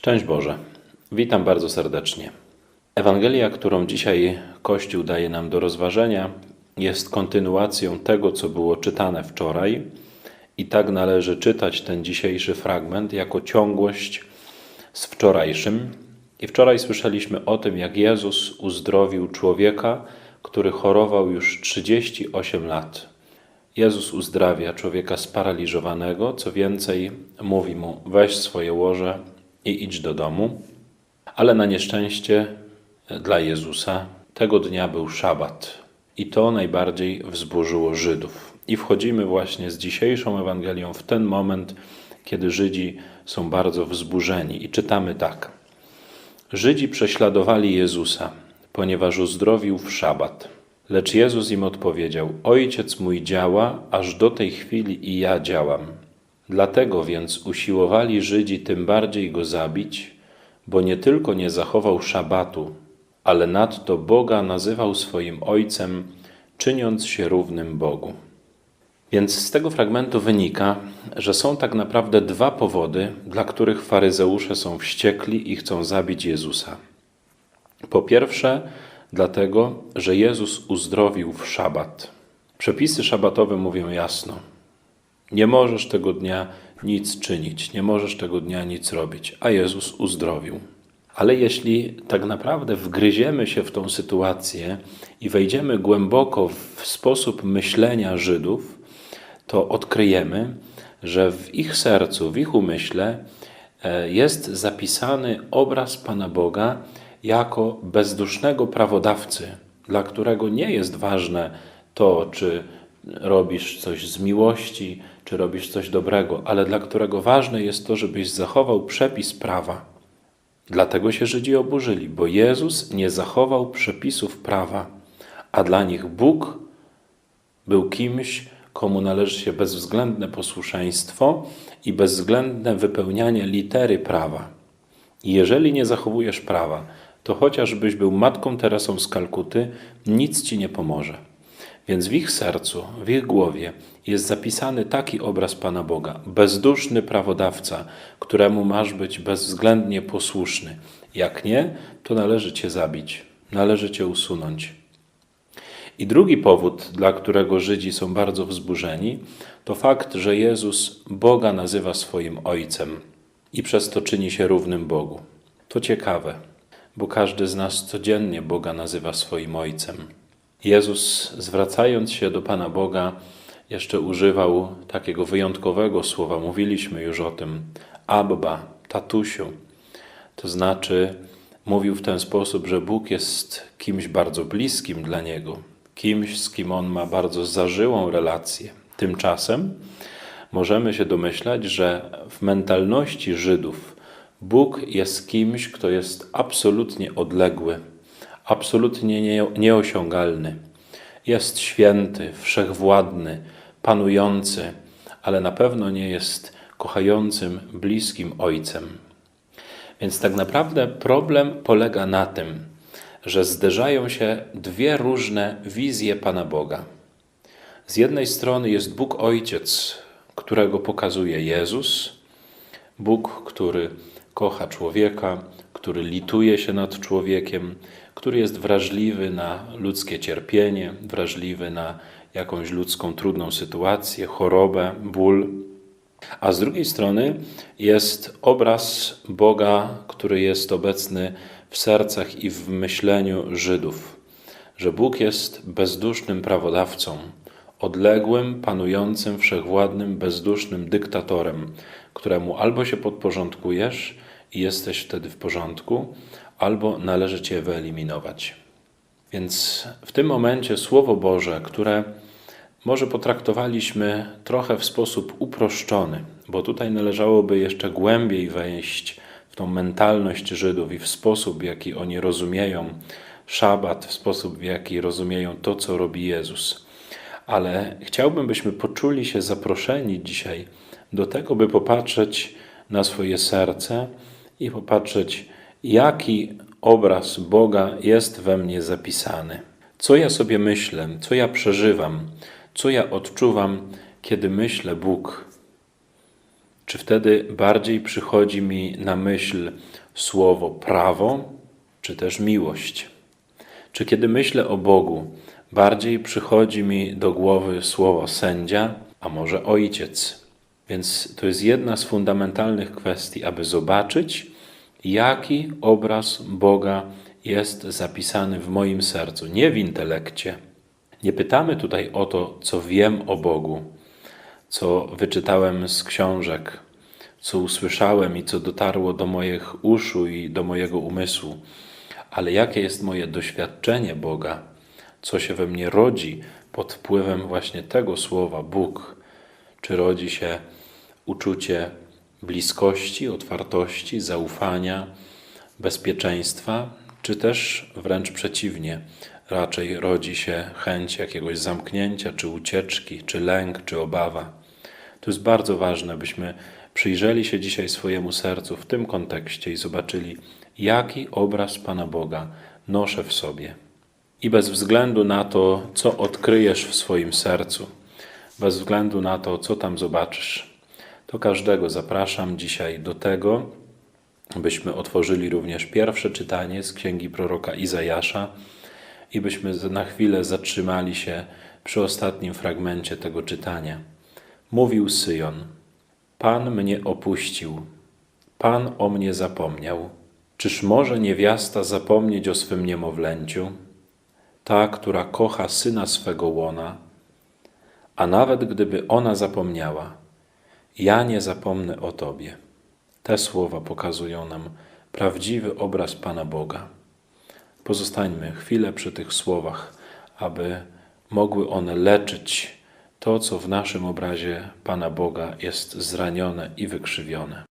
Szczęść Boże. Witam bardzo serdecznie. Ewangelia, którą dzisiaj Kościół daje nam do rozważenia, jest kontynuacją tego, co było czytane wczoraj, i tak należy czytać ten dzisiejszy fragment jako ciągłość z wczorajszym. I wczoraj słyszeliśmy o tym, jak Jezus uzdrowił człowieka, który chorował już 38 lat. Jezus uzdrawia człowieka sparaliżowanego, co więcej, mówi mu: weź swoje łoże i idź do domu. Ale na nieszczęście dla Jezusa tego dnia był szabat i to najbardziej wzburzyło Żydów. I wchodzimy właśnie z dzisiejszą Ewangelią w ten moment, kiedy Żydzi są bardzo wzburzeni. I czytamy tak. Żydzi prześladowali Jezusa, ponieważ uzdrowił w szabat. Lecz Jezus im odpowiedział: Ojciec mój działa, aż do tej chwili i ja działam. Dlatego więc usiłowali Żydzi tym bardziej go zabić, bo nie tylko nie zachował szabatu, ale nadto Boga nazywał swoim Ojcem, czyniąc się równym Bogu. Więc z tego fragmentu wynika, że są tak naprawdę dwa powody, dla których faryzeusze są wściekli i chcą zabić Jezusa. Po pierwsze, dlatego, że Jezus uzdrowił w szabat. Przepisy szabatowe mówią jasno: nie możesz tego dnia nic czynić, nie możesz tego dnia nic robić, a Jezus uzdrowił. Ale jeśli tak naprawdę wgryziemy się w tą sytuację i wejdziemy głęboko w sposób myślenia Żydów, to odkryjemy, że w ich sercu, w ich umyśle e, jest zapisany obraz Pana Boga jako bezdusznego prawodawcy, dla którego nie jest ważne to, czy robisz coś z miłości, czy robisz coś dobrego, ale dla którego ważne jest to, żebyś zachował przepis prawa. Dlatego się Żydzi oburzyli, bo Jezus nie zachował przepisów prawa, a dla nich Bóg był kimś, komu należy się bezwzględne posłuszeństwo i bezwzględne wypełnianie litery prawa. I jeżeli nie zachowujesz prawa, to chociażbyś był matką Teresą z Kalkuty, nic ci nie pomoże. Więc w ich sercu, w ich głowie jest zapisany taki obraz Pana Boga, bezduszny prawodawca, któremu masz być bezwzględnie posłuszny. Jak nie, to należy cię zabić, należy cię usunąć. I drugi powód, dla którego Żydzi są bardzo wzburzeni, to fakt, że Jezus Boga nazywa swoim Ojcem i przez to czyni się równym Bogu. To ciekawe, bo każdy z nas codziennie Boga nazywa swoim Ojcem. Jezus, zwracając się do Pana Boga, jeszcze używał takiego wyjątkowego słowa. Mówiliśmy już o tym. Abba, tatusiu. To znaczy, mówił w ten sposób, że Bóg jest kimś bardzo bliskim dla niego, kimś, z kim on ma bardzo zażyłą relację. Tymczasem możemy się domyślać, że w mentalności Żydów Bóg jest kimś, kto jest absolutnie odległy, absolutnie nieosiągalny. Jest święty, wszechwładny, panujący, ale na pewno nie jest kochającym, bliskim ojcem. Więc tak naprawdę problem polega na tym, że zderzają się dwie różne wizje Pana Boga. Z jednej strony jest Bóg Ojciec, którego pokazuje Jezus, Bóg, który kocha człowieka, który lituje się nad człowiekiem, który jest wrażliwy na ludzkie cierpienie, wrażliwy na jakąś ludzką trudną sytuację, chorobę, ból. A z drugiej strony jest obraz Boga, który jest obecny w sercach i w myśleniu Żydów, że Bóg jest bezdusznym prawodawcą, odległym, panującym, wszechwładnym, bezdusznym dyktatorem, któremu albo się podporządkujesz i jesteś wtedy w porządku, albo należy cię wyeliminować. Więc w tym momencie Słowo Boże, które może potraktowaliśmy trochę w sposób uproszczony, bo tutaj należałoby jeszcze głębiej wejść w tą mentalność Żydów i w sposób, w jaki oni rozumieją szabat, w sposób, w jaki rozumieją to, co robi Jezus. Ale chciałbym, byśmy poczuli się zaproszeni dzisiaj do tego, by popatrzeć na swoje serce i popatrzeć, jaki obraz Boga jest we mnie zapisany. Co ja sobie myślę, co ja przeżywam, co ja odczuwam, kiedy myślę Bóg. czy wtedy bardziej przychodzi mi na myśl słowo prawo, czy też miłość? Czy kiedy myślę o Bogu, bardziej przychodzi mi do głowy słowo sędzia, a może ojciec? Więc to jest jedna z fundamentalnych kwestii, aby zobaczyć, jaki obraz Boga jest zapisany w moim sercu, nie w intelekcie. Nie pytamy tutaj o to, co wiem o Bogu, co wyczytałem z książek, co usłyszałem i co dotarło do moich uszu i do mojego umysłu, ale jakie jest moje doświadczenie Boga, co się we mnie rodzi pod wpływem właśnie tego słowa Bóg, czy rodzi się uczucie bliskości, otwartości, zaufania, bezpieczeństwa, czy też wręcz przeciwnie, raczej rodzi się chęć jakiegoś zamknięcia, czy ucieczki, czy lęk, czy obawa. To jest bardzo ważne, byśmy przyjrzeli się dzisiaj swojemu sercu w tym kontekście i zobaczyli, jaki obraz Pana Boga noszę w sobie. I bez względu na to, co odkryjesz w swoim sercu, bez względu na to, co tam zobaczysz, to każdego zapraszam dzisiaj do tego, byśmy otworzyli również pierwsze czytanie z księgi proroka Izajasza i byśmy na chwilę zatrzymali się przy ostatnim fragmencie tego czytania. Mówił Syjon: Pan mnie opuścił, Pan o mnie zapomniał. Czyż może niewiasta zapomnieć o swym niemowlęciu? Ta, która kocha syna swego łona, a nawet gdyby ona zapomniała, ja nie zapomnę o Tobie. Te słowa pokazują nam prawdziwy obraz Pana Boga. Pozostańmy chwilę przy tych słowach, aby mogły one leczyć to, co w naszym obrazie Pana Boga jest zranione i wykrzywione.